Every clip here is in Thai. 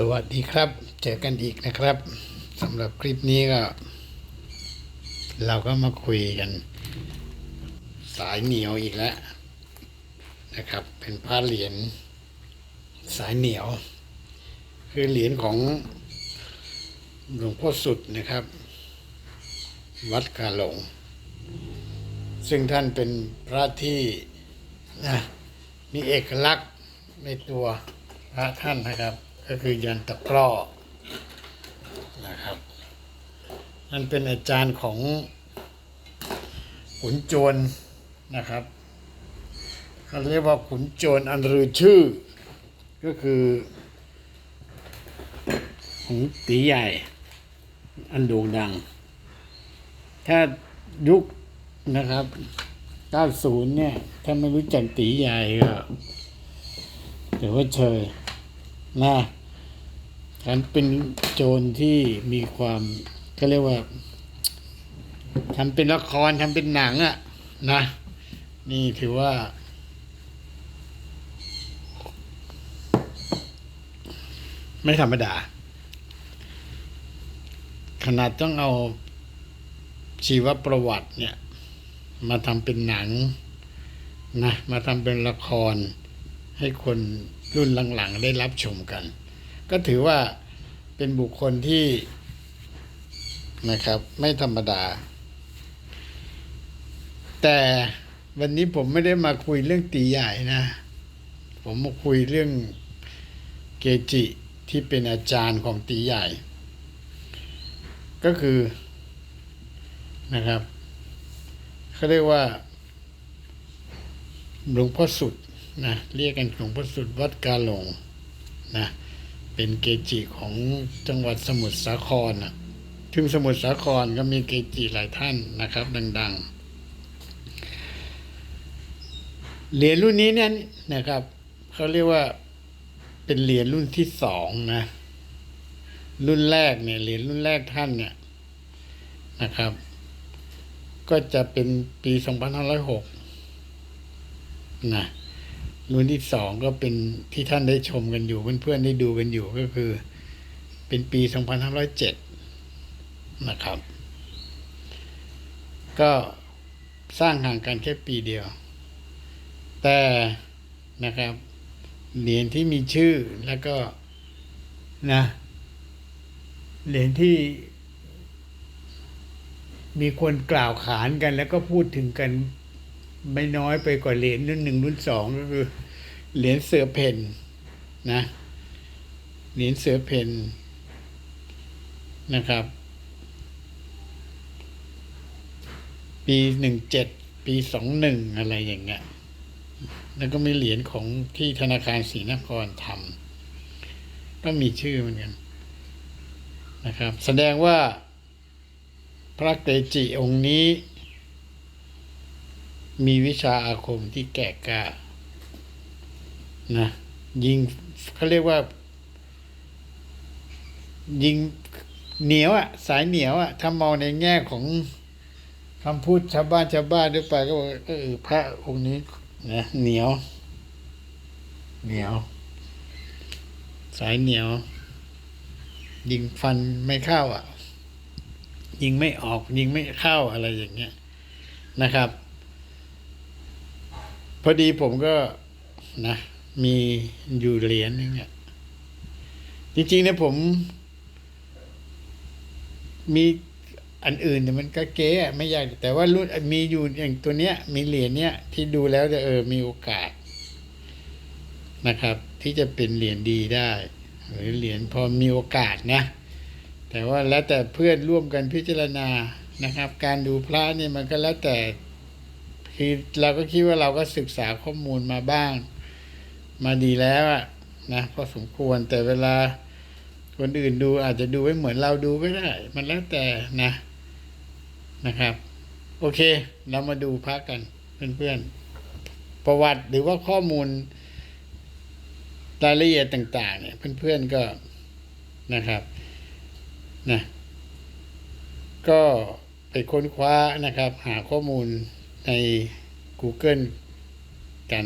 สวัสดีครับ เจอกันอีกนะครับสำหรับคลิปนี้ก็ เราก็มาคุยกัน สายเหนียวอีกแล้วนะครับ เป็นผ้าเหรียญสายเหนียว คือเหรียญของหลวงพ่อสุดนะครับ วัดกาหลง ซึ่งท่านเป็นพระที่นะมีเอกลักษณ์ในตัวพระท่านนะครับ ก็คือยันตะกร้อนะครับนั่นเป็นอาจารย์ของขุนโจรนะครับเขาเรียกว่าขุนโจรอันรือชื่อ ก็คือของตีใหญ่ อันโด่งดัง ถ้ายุคนะครับ 90 เนี่ย ถ้าไม่รู้จักตีใหญ่ก็ถือว่าเชยนะ ฉันเป็นโจรที่มีความก็เรียกว่าทำเป็นละครทำเป็นหนังอะนะ นี่ถือว่า ไม่ธรรมดา ขนาดต้องเอาชีวประวัติเนี่ย มาทำเป็นหนังนะ มาทำเป็นละครให้คนรุ่นหลังๆ ได้รับชมกัน ก็ถือว่าเป็นบุคคลที่นะครับ ไม่ธรรมดา แต่วันนี้ผมไม่ได้มาคุยเรื่องตีใหญ่นะ ผมมาคุยเรื่องเกจิที่เป็นอาจารย์ของตีใหญ่ ก็คือนะครับเขาเรียกว่าหลวงพ่อสุดนะเรียกกันหลวงพ่อสุดวัดกาหลงนะ เป็นเกจิของจังหวัดสมุทรสาครนะถึงสมุทรสาครก็มีเกจิหลายท่านนะครับ ดัง ๆ เหรียญรุ่นนี้เนี่ยนะครับเขาเรียกว่าเป็นเหรียญรุ่นที่สองนะ รุ่นแรกเนี่ยเหรียญรุ่นแรกท่านเนี่ยนะครับ ก็จะเป็นปี 2506นะ รุ่นที่สองก็เป็นที่ท่านได้ชมกันอยู่เพื่อนๆได้ดูกันอยู่ก็คือ เป็นปี 2507 นะครับ ก็สร้างห่างกันแค่ปีเดียว แต่นะครับเหรียญที่มีชื่อแล้วก็นะเหรียญที่มีคนกล่าวขานกันแล้วก็พูดถึงกัน ไม่น้อยไปกว่าเหรียญรุ่นหนึ่งรุ่นสองก็คือ เหรียญเสือเพนนะ เหรียญเสือเพนนะครับ ปีหนึ่งเจ็ดปีสองหนึ่งอะไรอย่างเงี้ยแล้วก็มีเหรียญของที่ธนาคารศรีนครทำก็มีชื่อเหมือนกันนะครับ แสดงว่าพระเกจิองค์นี้ มีวิชาอาคมที่แก่กล้านะยิงเขาเรียกว่า ยิงเหนียวอะสายเหนียวอะถ้ามองในแง่ของคำพูดชาวบ้านชาวบ้านด้วยไปก็บอกเออพระองค์นี้นะเหนียว เหนียว สายเหนียว ยิงฟันไม่เข้าอะ ยิงไม่ออก ยิงไม่เข้าอะไรอย่างเงี้ยนะครับ พอดีผมก็นะ มีอยู่เหรียญนึงเนี่ยจริงๆเนี่ยผม มีอันอื่นแต่มันก็เก๊อะไม่อยากแต่ว่ารุ่นมีอยู่อย่างตัวเนี้ย มีเหรียญเนี้ยที่ดูแล้วจะเออมีโอกาสนะครับ ที่จะเป็นเหรียญดีได้ หรือเหรียญพอมีโอกาสนะ แต่ว่าแล้วแต่เพื่อนร่วมกันพิจารณานะครับ การดูพระเนี่ยมันก็แล้วแต่ คือเราก็คิดว่าเราก็ศึกษาข้อมูลมาบ้าง มาดีแล้วอะนะพอสมควรแต่เวลาคนอื่นดูอาจจะดูไม่เหมือนเราดูก็ได้ มันแล้วแต่นะนะครับ โอเค เรามาดูพระกันเพื่อนๆ ประวัติหรือว่าข้อมูลรายละเอียดต่าง ๆ เนี่ย เพื่อนๆก็นะครับนะก็ไปค้นคว้านะครับ หาข้อมูล ใน Google กัน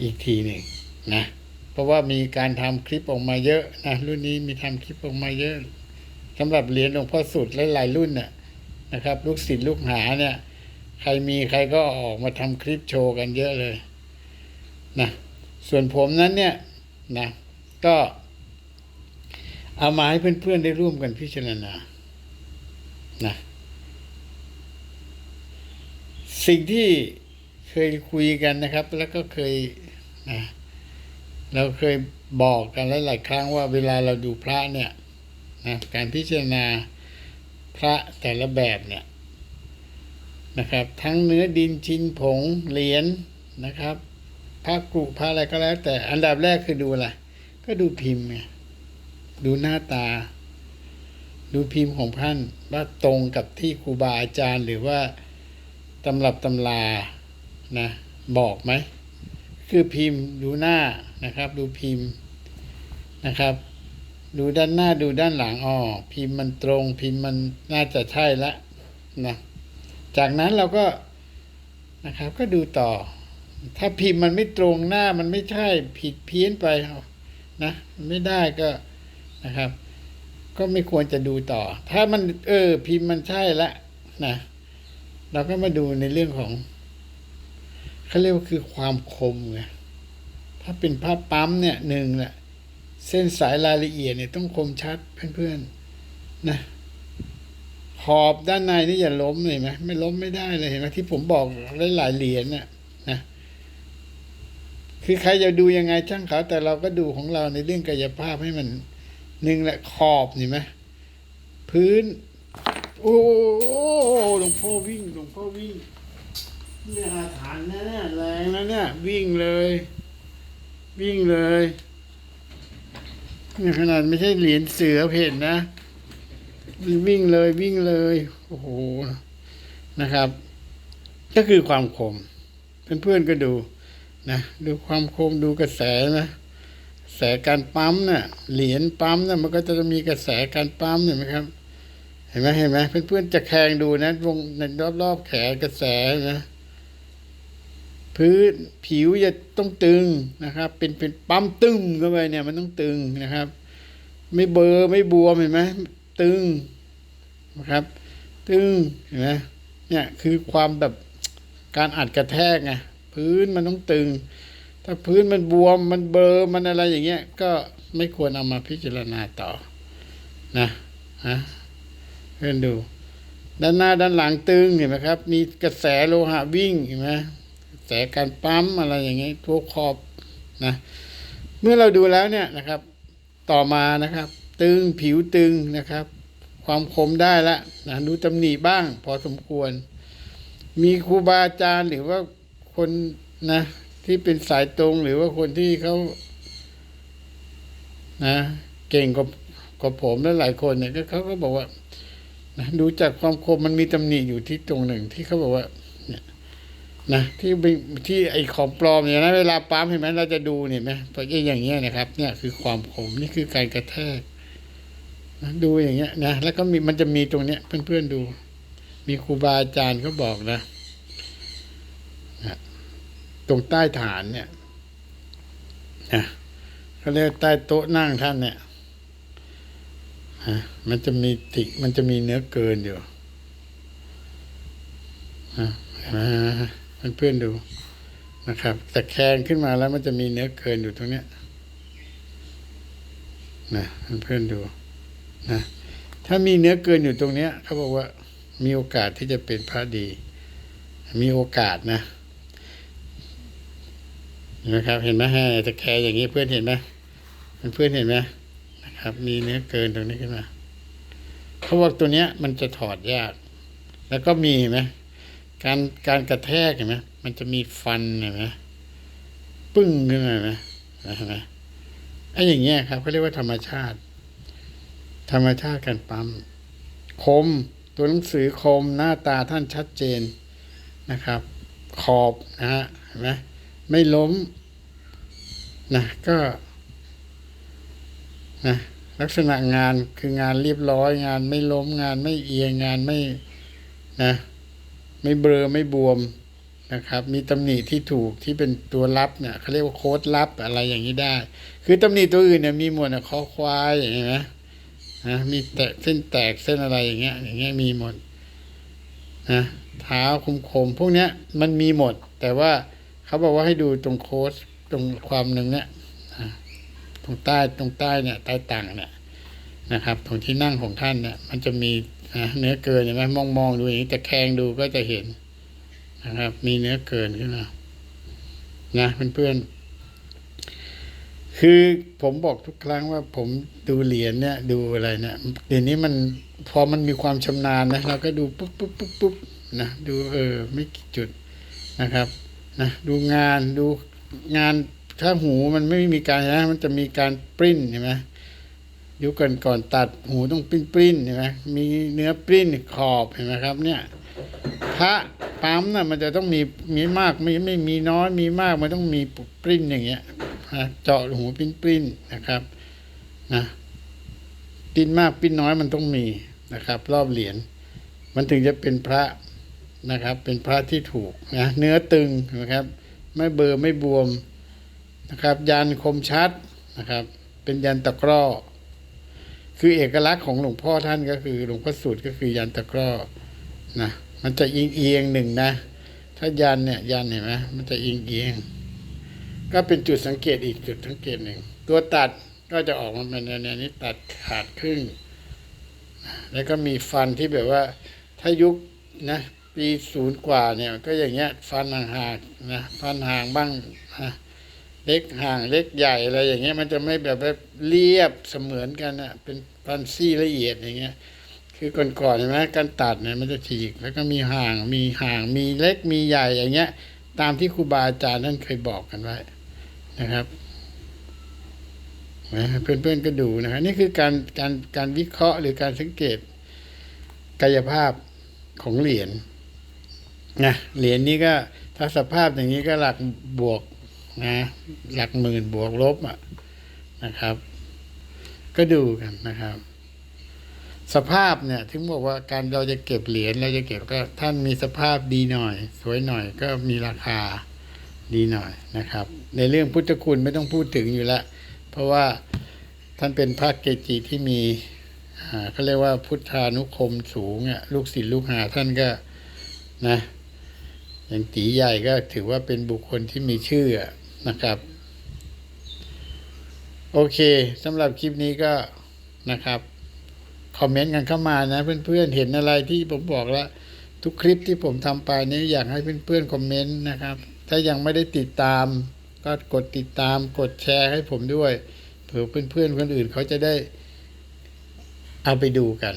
อีกทีหนึ่งนะ เพราะว่ามีการทำคลิปออกมาเยอะนะรุ่นนี้มีทำคลิปออกมาเยอะสำหรับเหรียญหลวงพ่อสุดหลายๆรุ่นน่ะนะครับ ลูกศิษย์ลูกหาเนี่ย ใครมีใครก็ออกมาทำคลิปโชว์กันเยอะเลยนะส่วนผมนั้นเนี่ยนะก็เอามาให้เพื่อนๆได้ร่วมกันพิจารณานะ สิ่งที่เคยคุยกันนะครับ แล้วก็เคยนะเราเคยบอกกันหลายๆครั้งว่าเวลาเราดูพระเนี่ยนะการพิจารณาพระแต่ละแบบเนี่ยนะครับ ทั้งเนื้อดินชิ้นผงเหรียญนะครับพระกรุพระอะไรก็แล้ว แต่อันดับแรกคือดูอะไรก็ดูพิมพ์ไงดูหน้าตา ดูพิมพ์ของท่านว่าตรงกับที่ครูบาอาจารย์หรือว่า ตำรับตำรานะบอกไหม คือพิมพ์ดูหน้านะครับ ดูพิมพ์นะครับ ดูด้านหน้าดูด้านหลังอ๋อพิมพ์มันตรง พิมพ์มันน่าจะใช่ละนะจากนั้นเราก็นะครับ ก็ดูต่อ ถ้าพิมพ์มันไม่ตรงหน้ามันไม่ใช่ผิดเพี้ยนไปนะไม่ได้ก็นะครับ ก็ไม่ควรจะดูต่อ ถ้ามันเออพิมพ์มันใช่ละนะ เราก็มาดูในเรื่องของเขาเรียกว่าคือความคมไงถ้าเป็นภาพปั๊มเนี่ยหนึ่งแหละเส้นสายรายละเอียดเนี่ยต้องคมชัดเพื่อนๆนะขอบด้านในนี่อย่าล้มเลยไหมไม่ล้มไม่ได้เลยเห็นไหมที่ผมบอกหลายๆเหรียญน่ะนะคือใครจะดูยังไงช่างเขาแต่เราก็ดูของเราในเรื่องกายภาพให้มันหนึ่งแหละขอบเห็นไหมพื้น โอ้หลวงพ่อวิ่งหลวงพ่อวิ่งเนี่ยอาถรรพ์นะเนี่ยแรงนะเนี่ยวิ่งเลย วิ่งเลยนี่ขนาดไม่ใช่เหรียญเสือเพนนะ วิ่งเลยวิ่งเลย โอ้โหนะครับ ก็คือความคมเพื่อนๆก็ดูนะดูความคมดูกระแสนะกระแสการปั๊มเนี่ยเหรียญปั๊มเนี่ยมันก็จะมีกระแสการปั๊มเห็นไหมครับ เห็นไหมเห็นไหมเพื่อนๆจะแข่งดูนะวงในรอบๆแขนกระแสนะพื้นผิวจะต้องตึงนะครับ เป็นเป็นปั๊มตึงเข้าไปเนี่ยมันต้องตึงนะครับ ไม่เบอร์ไม่บวมเห็นไหมตึงนะครับ ตึงเห็นไหมเนี่ยคือความแบบการอัดกระแทกไงพื้นมันต้องตึง ถ้าพื้นมันบวมมันเบอร์มันอะไรอย่างเงี้ย ก็ไม่ควรเอามาพิจารณาต่อนะฮะ เพื่อนดู ด้านหน้าด้านหลังตึงเห็นไหมครับ มีกระแสโลหะวิ่งเห็นไหมแสการปั๊มอะไรอย่างเงี้ยทั่วขอบนะเมื่อเราดูแล้วเนี่ยนะครับ ต่อมานะครับ ตึงผิวตึงนะครับ ความคมได้ละนะดูตำหนิบ้าง พอสมควร มีครูบาอาจารย์หรือว่าคนนะที่เป็นสายตรงหรือว่าคนที่เขานะเก่งกว่ากว่าผมและหลายคนเนี่ยก็เขาก็บอกว่า นะดูจากความคมมันมีตำหนิอยู่ที่ตรงหนึ่งที่เขาบอกว่านะที่ที่ไอของปลอมเนี่ยนะเวลาปั๊มเห็นไหมเราจะดูเนี่ยไหมพออย่างเงี้ยนะครับ เนี่ยคือความคมนี่คือการกระแทกนะดูอย่างเงี้ยนะแล้วก็มีมันจะมีตรงเนี้ยเพื่อนๆดู มีครูบาอาจารย์เขาบอกนะนะตรงใต้ฐานเนี่ยนะเขาเรียกใต้โต๊ะนั่งท่านเนี่ย ฮะมันจะมีติ มันจะมีเนื้อเกินอยู่ฮะเห็นเพื่อนดูนะครับแต่แคงขึ้นมาแล้วมันจะมีเนื้อเกินอยู่ตรงเนี้ยนะเพื่อนดูนะถ้ามีเนื้อเกินอยู่ตรงเนี้ยเขาบอกว่ามีโอกาสที่จะเป็นพระดี มีโอกาสนะนไหมครับ เห็นไหมฮะตะแคงอย่างนี้เพื่อนเห็นไหมเพื่อนเห็นไหม ครับ มีเนื้อเกินตรงนี้ขึ้นมาเขาบอกตัวเนี้ยมันจะถอดยาก แล้วก็มีไหมการการกระแทกเห็นไหมมันจะมีฟันเห็นไหมปึ้งขึ้นมาไหมเห็นไหมไอ้อย่างเงี้ยครับเขาเรียกว่าธรรมชาติ ธรรมชาติการปั๊มคมตัวหนังสือคมหน้าตาท่านชัดเจนนะครับ ขอบนะฮะเห็นไหมไม่ล้มนะก็ นะลักษณะงานคืองานเรียบร้อย งานไม่ล้มงานไม่เอียงงานไม่นะไม่เบลอไม่บวมนะครับ มีตำหนิที่ถูกที่เป็นตัวลับเนี่ยเขาเรียกว่าโค้ดลับอะไรอย่างนี้ได้ คือตำหนิตัวอื่นเนี่ยมีหมดนะคอควายเห็นไหมนะมีแตกเส้นแตกเส้นอะไรอย่างเงี้ย อย่างเงี้ยมีหมดนะเท้าคมคมพวกเนี้ยมันมีหมด แต่ว่าเขาบอกว่าให้ดูตรงโค้ดตรงความหนึ่งเนี่ย รงใต้ตรงใต้เนี่ยใต้ต่างเนี่ยนะครับตรงที่นั่งของท่านเนี่ย มันจะมีนะเนื้อเกินเห็นไหมมองมองๆดูอย่างนี้แต่แคงดูก็จะเห็นนะครับ มีเนื้อเกินขึ้นมานะเพื่อนๆคือผมบอกทุกครั้งว่าผมดูเหรียญเนี่ย ดูอะไรเนี่ยเดี๋ยวนี้มันพอมันมีความชำนาญนะเราก็ดูปุ๊บปุ๊บปุ๊บปุ๊บนะดูเออไม่กี่จุดนะครับนะดูงานดูงาน ถ้าหูมันไม่มีการนะ มันจะมีการปริ้นเห็นไหมยุคก่อนก่อนตัดหูต้องปริ้นปริ้นเห็นไหมมีเนื้อปริ้นขอบเห็นไหมครับ เนี่ยพระปั๊มน่ะมันจะต้องมีมีมากไม่ไม่มีน้อยมีมากมันต้องมีปริ้นอย่างเงี้ยนะเจาะหูปริ้นปริ้นนะครับนะปริ้นมากปริ้นน้อยมันต้องมีนะครับ รอบเหรียญมันถึงจะเป็นพระนะครับ เป็นพระที่ถูกนะเนื้อตึงนะครับ ไม่เบอร์ไม่บวม นะครับ ยันคมชัดนะครับ เป็นยันตะกร้อ คือเอกลักษณ์ของหลวงพ่อท่านก็คือหลวงพ่อสุดก็คือยันตะกร้อนะมันจะเอียงเอียงหนึ่งนะ ถ้ายันเนี่ยยันเห็นไหมมันจะเอียงเอียงก็เป็นจุดสังเกตอีกจุดสังเกตหนึ่ง ตัวตัดก็จะออกมาเป็นแนวนี้ตัดขาดครึ่ง แล้วก็มีฟันที่แบบว่า ถ้ายุคนะปีศูนย์กว่าเนี่ย ก็อย่างเงี้ยฟันห่างๆนะฟันห่างบ้างนะ เล็กห่างเล็กใหญ่อะไรอย่างเงี้ย มันจะไม่แบบแบบเรียบเสมือนกันนะเป็นฟันซี่ละเอียดอย่างเงี้ย คือก่อนๆเห็นไหมการตัดเนี่ยมันจะฉีกแล้วก็มีห่างมีห่างมีเล็กมีใหญ่อย่างเงี้ย ตามที่ครูบาอาจารย์ท่านเคยบอกกันไว้นะครับนะเพื่อนๆก็ดูนะครับนี่คือการการการวิเคราะห์หรือการสังเกตกายภาพของเหรียญนะเหรียญนี้ก็ถ้าสภาพอย่างนี้ก็หลักบวก นะหลักหมื่นบวกลบอะนะครับ ก็ดูกันนะครับ สภาพเนี่ยถึงบอกว่าการเราจะเก็บเหรียญเราจะเก็บก็ท่านมีสภาพดีหน่อย สวยหน่อยก็มีราคาดีหน่อยนะครับ ในเรื่องพุทธคุณไม่ต้องพูดถึงอยู่แล้ว เพราะว่าท่านเป็นพระเกจิที่มีเขาเรียกว่าพุทธานุคมสูงอะลูกศิษย์ลูกหาท่านก็นะอย่างตีใหญ่ก็ถือว่าเป็นบุคคลที่มีชื่ออ นะครับ โอเคสำหรับคลิปนี้ก็นะครับคอมเมนต์กันเข้ามานะ เพื่อนๆเห็นอะไรที่ผมบอกแล้ว ทุกคลิปที่ผมทำไปนี้อยากให้เพื่อนๆคอมเมนต์นะครับ ถ้ายังไม่ได้ติดตาม ก็กดติดตามกดแชร์ให้ผมด้วยเผื่อเพื่อนๆคนอื่นเขาจะได้เอาไปดูกัน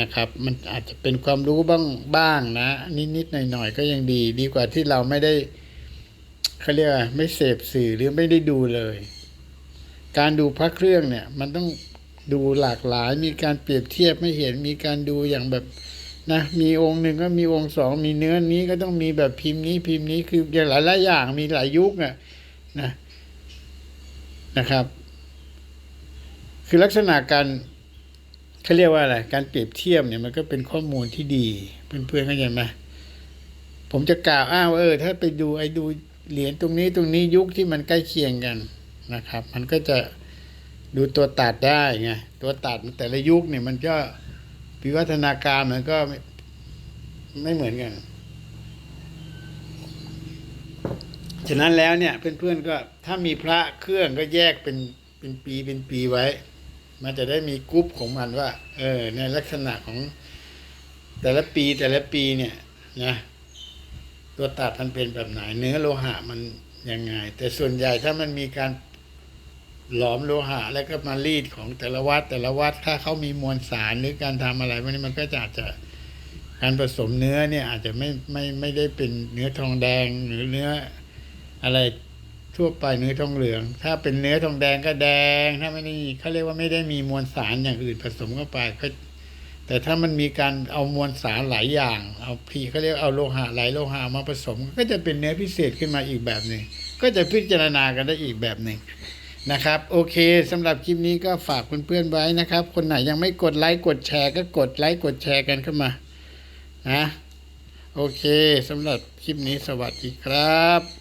นะครับ มันอาจจะเป็นความรู้บ้างบ้างนะ นิดๆหน่อยๆก็ยังดี ดีกว่าที่เราไม่ได้ เขาเรียกว่าไม่เสพสื่อหรือไม่ได้ดูเลย การดูพระเครื่องเนี่ย มันต้องดูหลากหลายมีการเปรียบเทียบไม่เห็นมีการดูอย่างแบบนะมีองค์หนึ่งก็มีองค์สองมีเนื้อนี้ก็ต้องมีแบบพิมพ์นี้พิมพ์นี้คืออย่างหลายหลายอย่างมีหลายยุคอะนะนะครับ คือลักษณะการเขาเรียกว่าอะไรการเปรียบเทียบเนี่ยมันก็เป็นข้อมูลที่ดีเพื่อนๆเข้าใจไหมผมจะกล่าวอ้าวเออ ถ้าไปดูไอ้ดู เหรียญตรงนี้ตรงนี้ยุคที่มันใกล้เคียงกันนะครับ มันก็จะดูตัวตัดได้ไงตัวตัดแต่ละยุคเนี่ยมันก็วิวัฒนาการมันก็ไม่ไม่เหมือนกัน ฉะนั้นแล้วเนี่ยเพื่อนๆก็ถ้ามีพระเครื่องก็แยกเป็นเป็นปีเป็นปีไว้ มันจะได้มีกรุ๊ปของมันว่า เออในลักษณะของแต่ละปีแต่ละปีเนี่ยนะ ตัวตัดมันเป็นแบบไหน เนื้อโลหะมันยังไง แต่ส่วนใหญ่ถ้ามันมีการหลอมโลหะ แล้วก็มารีดของแต่ละวัดแต่ละวัดถ้าเขามีมวลสารหรือการทำอะไรพวกนี้มันก็จะอาจจะการผสมเนื้อเนี่ยอาจจะไม่ไม่ไม่ได้เป็นเนื้อทองแดงหรือเนื้ออะไรทั่วไปเนื้อทองเหลือง ถ้าเป็นเนื้อทองแดงก็แดง ถ้าไม่ได้เขาเรียกว่าไม่ได้มีมวลสารอย่างอื่นผสมเข้าไปก็ แต่ถ้ามันมีการเอามวลสารหลายอย่าง เอาพีเขาเรียกเอาโลหะหลายโลหะมาผสม ก็จะเป็นเนื้อพิเศษขึ้นมาอีกแบบหนึ่งก็จะพิจารณากันได้อีกแบบหนึ่งนะครับ โอเคสำหรับคลิปนี้ก็ฝากเพื่อนๆไว้นะครับ คนไหนยังไม่กดไลค์กดแชร์ก็กดไลค์กดแชร์กันเข้ามานะโอเคสำหรับคลิปนี้สวัสดีครับ